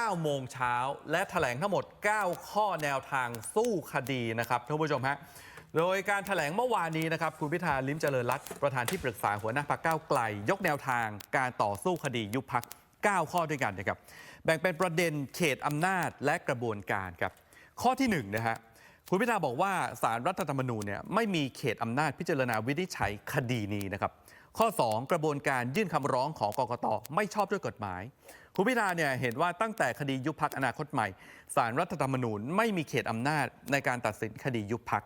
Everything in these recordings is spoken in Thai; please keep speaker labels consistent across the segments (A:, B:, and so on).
A: 9 โมงเช้า และแถลงทั้งหมด 9 ข้อแนวทางสู้คดีนะครับท่านผู้ชมฮะโดยการแถลงเมื่อวานนี้นะครับคุณพิธาลิ้มเจริญรัตประธานที่ปรึกษาหัวหน้าพรรคก้าวไกล ยกแนวทางการต่อสู้คดียุบพัก 9 ข้อด้วยกันนะครับแบ่งเป็นประเด็นเขตอำนาจและกระบวนการครับข้อที่1นงนะฮะ คุณพิธาบอกว่าสารรัฐธรรมนูญเนี่ยไม่มีเขตอำนาจพิจารณาวินิจฉัยคดีนี้นะครับข้อ 2 กระบวนการยื่นคำร้องของกกตไม่ชอบด้วยกฎหมาย คุณพิธาเนี่ยเห็นว่าตั้งแต่คดียุบพักอนาคตใหม่สารรัฐธรรมนูญไม่มีเขตอำนาจในการตัดสินคดียุบพัก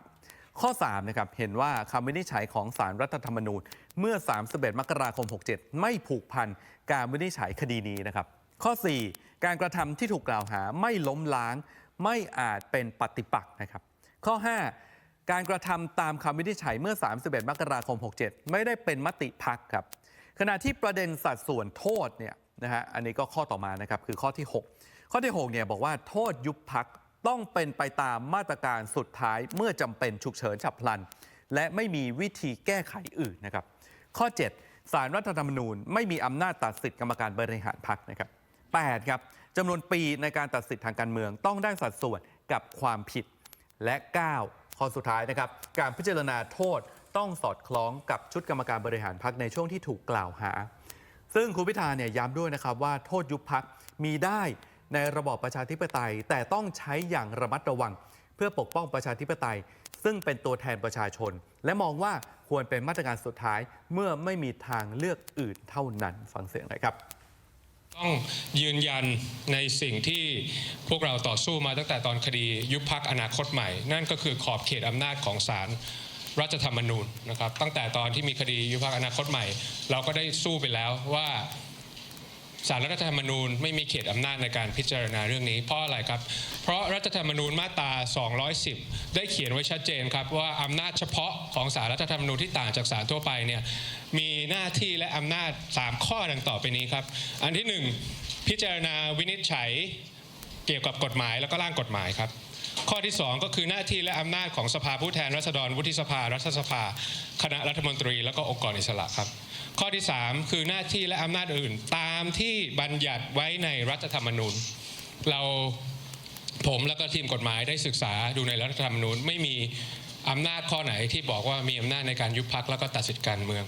A: ข้อ3นะครับเห็นว่าคำวินิจฉัยของสารรัฐธรรมนูญ เมื่อ 31 มกราคม 67 ไม่ผูกพันการวินิจฉัยคดีนี้นะครับ ข้อ 4 การกระทำที่ถูกกล่าวหาไม่ล้มล้าง ไม่อาจเป็นปฏิปักษ์นะครับ ข้อ 5 การกระทำตามคำวินิจฉัยเมื่อ 31 มกราคม 67 ไม่ได้เป็นมติพักครับ ขณะที่ประเด็นสัดส่วนโทษเนี่ยนะฮะอันนี้ก็ข้อต่อมานะครับคือข้อที่ 6 ข้อที่6เนี่ยบอกว่าโทษยุบพักต้องเป็นไปตามมาตรการสุดท้ายเมื่อจำเป็นฉุกเฉินฉับพลัน และไม่มีวิธีแก้ไขอื่นนะครับ ข้อ 7 สารรัฐธรรมนูญ ไม่มีอำนาจตัดสิทธิกรรมการบริหารพักนะครับ8ครับจำนวนปีในการตัดสิทธิทางการเมืองต้องได้สัดส่วนกับความผิด และ 9 ข้อสุดท้ายนะครับ การพิจารณาโทษต้องสอดคล้องกับชุดกรรมการบริหารพักในช่วงที่ถูกกล่าวหา ซึ่งคุณพิธาเนี่ยย้ำด้วยนะครับว่าโทษยุบพักมีได้ในระบอบประชาธิปไตย แต่ต้องใช้อย่างระมัดระวัง เพื่อปกป้องประชาธิปไตย ซึ่งเป็นตัวแทนประชาชน และมองว่าควรเป็นมาตรการสุดท้ายเมื่อไม่มีทางเลือกอื่นเท่านั้นฟังเสียงหน่อยครับ
B: ต้องยืนยันในสิ่งที่พวกเราต่อสู้มาตั้งแต่ตอนคดียุบพักอนาคตใหม่ นั่นก็คือขอบเขตอำนาจของศาลรัฐธรรมนูญนะครับ ตั้งแต่ตอนที่มีคดียุบพักอนาคตใหม่ เราก็ได้สู้ไปแล้วว่า สารรัฐธรรมนูญไม่มีเขตอำนาจในการพิจารณาเรื่องนี้ เพราะอะไรครับ เพราะรัฐธรรมนูญมาตรา 210 ได้เขียนไว้ชัดเจนครับว่าอำนาจเฉพาะของสารรัฐธรรมนูญที่ต่างจากสารทั่วไปเนี่ยมีหน้าที่และอำนาจ 3 ข้อดังต่อไปนี้ครับ อันที่ 1 พิจารณาวินิจฉัยเกี่ยวกับกฎหมายแล้วก็ร่างกฎหมายครับ ข้อที่ 2 ก็คือหน้าที่และอำนาจของสภาผู้แทนราษฎรวุฒิสภา รัฐสภา คณะรัฐมนตรี แล้วก็องค์กรอิสระครับ ข้อที่ 3 คือหน้าที่และอำนาจอื่น ตามที่บัญญัติไว้ในรัฐธรรมนูญ เราผมและก็ทีมกฎหมายได้ศึกษาดูในรัฐธรรมนูญไม่มีอำนาจข้อไหนที่บอกว่ามีอำนาจในการยุบพักแล้วก็ตัดสิทธิการเมือง